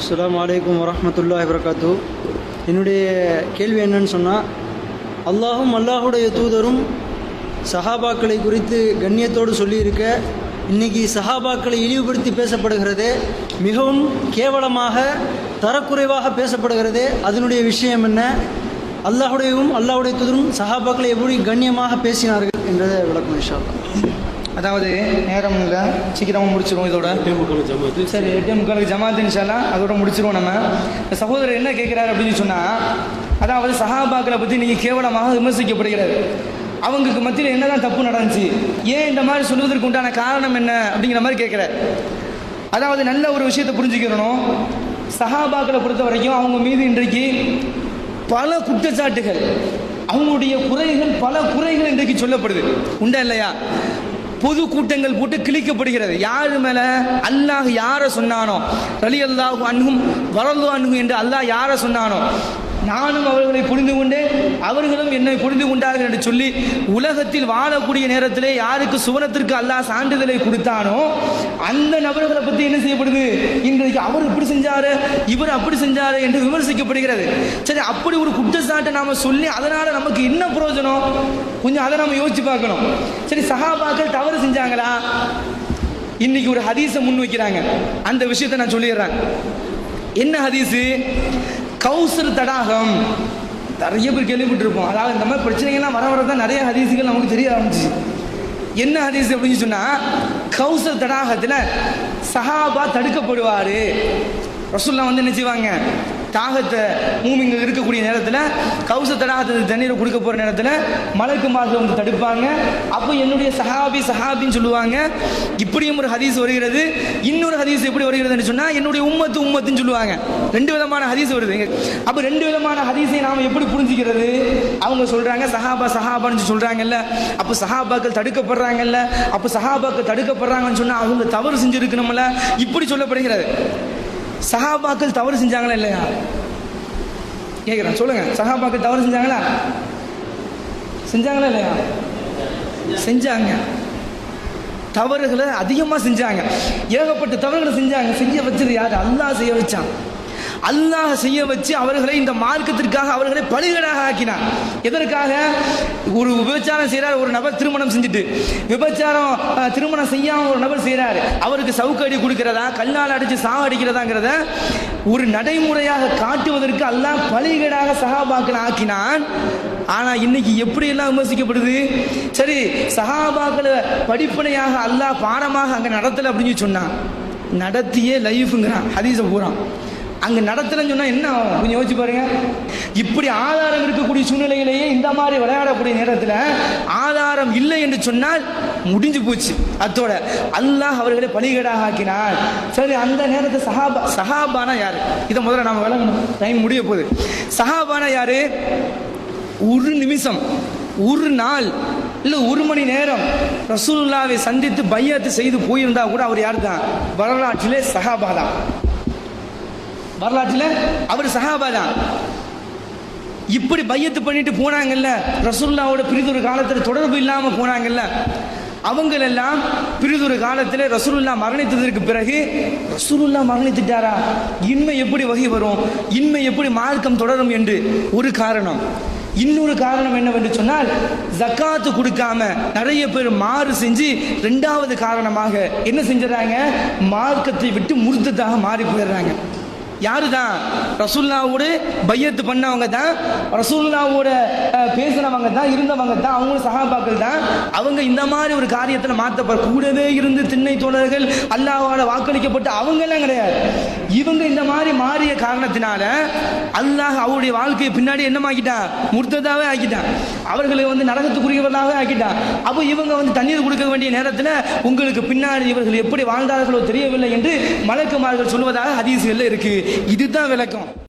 அஸ்லாம் வலைக்கம் வரமத்துல்லா வரகாத்து என்னுடைய கேள்வி என்னன்னு சொன்னால் அல்லாஹும் அல்லாஹுடைய தூதரும் சஹாபாக்களை குறித்து கண்ணியத்தோடு சொல்லியிருக்க இன்னைக்கு சஹாபாக்களை இழிவுபடுத்தி பேசப்படுகிறதே மிகவும் கேவலமாக தரக்குறைவாக பேசப்படுகிறதே அதனுடைய விஷயம் என்ன? அல்லாஹுடையவும் அல்லாஹுடைய தூதரும் சஹாபாக்களை எப்படி கண்ணியமாக பேசினார்கள் என்றதை விளக்கம் விஷயம் அதாவது நேரம் இல்லை சீக்கிரமாக முடிச்சிருவோம் இதோட. சரி எட்டே முக்காலுக்கு ஜமாத் இன்ஷால்லாம் அதோட முடிச்சிருவோம் நம்ம. இந்த சகோதரர் என்ன கேட்குறாரு அப்படின்னு சொன்னால் அதாவது சஹாபாக்களை பற்றி நீங்கள் கேவலமாக விமர்சிக்கப்படுகிறது அவங்களுக்கு மத்தியில் என்னதான் தப்பு நடந்துச்சு? ஏன் இந்த மாதிரி சொல்வதற்கு உண்டான காரணம் என்ன? அப்படிங்கிற மாதிரி கேட்குறாரு அதாவது நல்ல ஒரு விஷயத்தை புரிஞ்சுக்கிறணும். சஹாபாக்களை பொறுத்த வரைக்கும் அவங்க மீது இன்றைக்கு பல குற்றச்சாட்டுகள் அவங்களுடைய குறைகள் பல குறைகள் இன்றைக்கு சொல்லப்படுது. உண்டா இல்லையா? பொது கூட்டங்கள் போட்டு கிழிக்கப்படுகிறது. யாரு மேல? அல்லாஹ் யாரை சொன்னானோ? ரலி அல்லாஹு அன்ஹும் வரது அன்ஹும் என்று அல்லாஹ் யாரை சொன்னானோ? நானும் அவர்களை புரிந்து கொண்டேன் அவர்களும் என்னை புரிந்து கொண்டார்கள் என்று சொல்லி உலகத்தில் வாழக்கூடிய நேரத்திலே யாருக்கு சுவனத்திற்கு அல்லாஹ் சான்றிதழை கொடுத்தானோ அந்த நபர்களை பற்றி என்ன செய்யப்படுது? இன்றைக்கு அவர் இப்படி செஞ்சாரு இவர் அப்படி செஞ்சாரு என்று விமர்சிக்கப்படுகிறது. சரி அப்படி ஒரு குற்றச்சாட்டை நாம சொல்லி அதனால நமக்கு என்ன பிரயோஜனம்? கொஞ்சம் அதை நம்ம யோசிச்சு பார்க்கணும். சரி சகாபாக்கள் தவறு செஞ்சாங்களா? இன்னைக்கு ஒரு ஹதீஸை முன் வைக்கிறாங்க அந்த விஷயத்தை நான் சொல்லிடுறேன். என்ன ஹதீஸு? கௌசர் தடாகம். நிறைய பேர் கேள்விப்பட்டிருப்போம். அதாவது இந்த மாதிரி பிரச்சனைகள்லாம் வர வர தான் நிறைய ஹதீஸுகள் நமக்கு தெரிய ஆரம்பிச்சு. என்ன ஹதீஸ் அப்படின்னு சொன்னா கௌசர் தடாகத்தில் சஹாபா தடுக்கப்படுவார். ரசுல்லா வந்து என்ன செய்வாங்க? தாகத்தை மூமிங்க இருக்கக்கூடிய நேரத்தில் கௌச தடாகத்தை தண்ணீரை கொடுக்க போகிற நேரத்தில் மலக்கு மாதிரி வந்து தடுப்பாங்க. அப்போ என்னுடைய சஹாபி சஹாபின்னு சொல்லுவாங்க. இப்படியும் ஒரு ஹதீஸ் வருகிறது. இன்னொரு ஹதீஸ் எப்படி வருகிறதுன்னு சொன்னால் என்னுடைய உம்மத்து உம்மத்துன்னு சொல்லுவாங்க. ரெண்டு விதமான ஹதீஸ் வருது. அப்போ ரெண்டு விதமான ஹதீஸை நாம் எப்படி புரிஞ்சுக்கிறது? அவங்க சொல்கிறாங்க சஹாபா சஹாபான்னு சொல்கிறாங்கல்ல அப்போ சஹாபாக்கள் தடுக்கப்படுறாங்கல்ல. அப்போ சஹாபாக்கள் தடுக்கப்படுறாங்கன்னு சொன்னால் அவங்க தவறு செஞ்சுருக்கணும்ல. இப்படி சொல்லப்படுகிறது. சஹாபாக்கள் தவறு செஞ்சாங்களா இல்லையா? கேட்குறேன் சொல்லுங்க. சஹாபாக்கள் தவறு செஞ்சாங்களா? செஞ்சாங்களா இல்லையா? செஞ்சாங்க. தவறுகளை அதிகமாக செஞ்சாங்க. ஏகப்பட்ட தவறுகளை செஞ்சாங்க. செஞ்ச வச்சது யார்? அல்லா செய்ய வச்சான். அல்லாஹ் செய்ய வச்சு அவர்களை இந்த மார்க்கத்திற்காக அவர்களை பலிகடாக ஆக்கினான். எதற்காக? ஒரு விபச்சாரம் செய்கிறார் ஒரு நபர் திருமணம் செஞ்சுட்டு. விபச்சாரம் திருமணம் செய்யாமல் ஒரு நபர் செய்கிறாரு அவருக்கு சவுக்கடி கொடுக்கிறதா? கல்லால் அடிச்சு சாவடிக்கிறதாங்கிறத ஒரு நடைமுறையாக காட்டுவதற்கு அல்லாஹ் பலிகடாக சகாபாக்களை ஆக்கினான். ஆனால் இன்னைக்கு எப்படி எல்லாம் விமர்சிக்கப்படுது? சரி சகாபாக்களை படிப்பனையாக அல்லாஹ் பாடமாக அங்கே நடத்தலை அப்படின்னு சொன்னான். நடத்தியே லைஃபுங்கிறான் ஹதீஸை பூரா. அங்கே நடத்தலைன்னு சொன்னால் என்ன ஆகும்? கொஞ்சம் யோசிச்சு பாருங்க. இப்படி ஆதாரம் இருக்கக்கூடிய சூழ்நிலையிலேயே இந்த மாதிரி விளையாடக்கூடிய நேரத்தில் ஆதாரம் இல்லை என்று சொன்னால் முடிஞ்சு போச்சு. அத்தோட அல்லாஹ் அவர்களை பலிகேடாக ஆக்கினார். சரி அந்த நேரத்தை சஹாபா சஹாபானா யார்? இதை முதல்ல நாம விளங்கணும். டைம் முடிய போகுது. சஹாபானா யார்? ஒரு நிமிஷம் ஒரு நாள் இல்லை ஒரு மணி நேரம் ரசூல்லாவை சந்தித்து பையத்து செய்து போயிருந்தா கூட அவர் யார் தான் வரலாற்றிலே சஹாபா தான் வரலாற்றில் அவர் சஹாபா தான். இப்படி பையத்து பண்ணிட்டு போனாங்கல்ல ரசூல்லாவோட பிரிதொரு காலத்தில் தொடர்பு இல்லாமல் போனாங்கல்ல அவங்களெல்லாம் பிரிதொரு காலத்தில் ரசூலுல்லா மரணித்ததற்கு பிறகு ரசூலுல்லா மரணித்துட்டாரா? இன்மை எப்படி வகை வரும்? இன்மை எப்படி மார்க்கம் தொடரும் என்று ஒரு காரணம். இன்னொரு காரணம் என்னவென்று சொன்னால் ஜக்காத்து கொடுக்காம நிறைய பேர் மாறு செஞ்சு ரெண்டாவது காரணமாக என்ன செஞ்சிடறாங்க? மார்க்கத்தை விட்டு முருத்ததாக மாறி போயிடுறாங்க. யாரு தான் ரசூல்லாவோடு பையத்து பண்ணவங்க தான் ரசூல்லாவோட பேசுனவங்க தான் இருந்தவங்க தான் அவங்களும் சகாபாக்கள் தான் அவங்க இந்த மாதிரி ஒரு காரியத்தில் மாற்றப்பட கூடவே இருந்து திண்ணை தோழர்கள் அல்லாவோட வாக்களிக்கப்பட்டு அவங்கெல்லாம் கிடையாது. இவங்க இந்த மாதிரி மாறிய காரணத்தினால அல்லாஹ் அவருடைய வாழ்க்கையை பின்னாடி என்னமாக்கிட்டான் முர்த்ததாவே ஆக்கிட்டான் அவர்களை வந்து நரகத்துக்குரியவர்களாகவே ஆக்கிட்டான் அப்போ இவங்க வந்து தண்ணீர் கொடுக்க வேண்டிய நேரத்தில் உங்களுக்கு பின்னாடி இவர்கள் எப்படி வாழ்ந்தார்களோ தெரியவில்லை என்று மலக்குமார்கள் சொல்வதாக ஹதீஸ்களில் இருக்கு. இதுதான் விளக்கம்.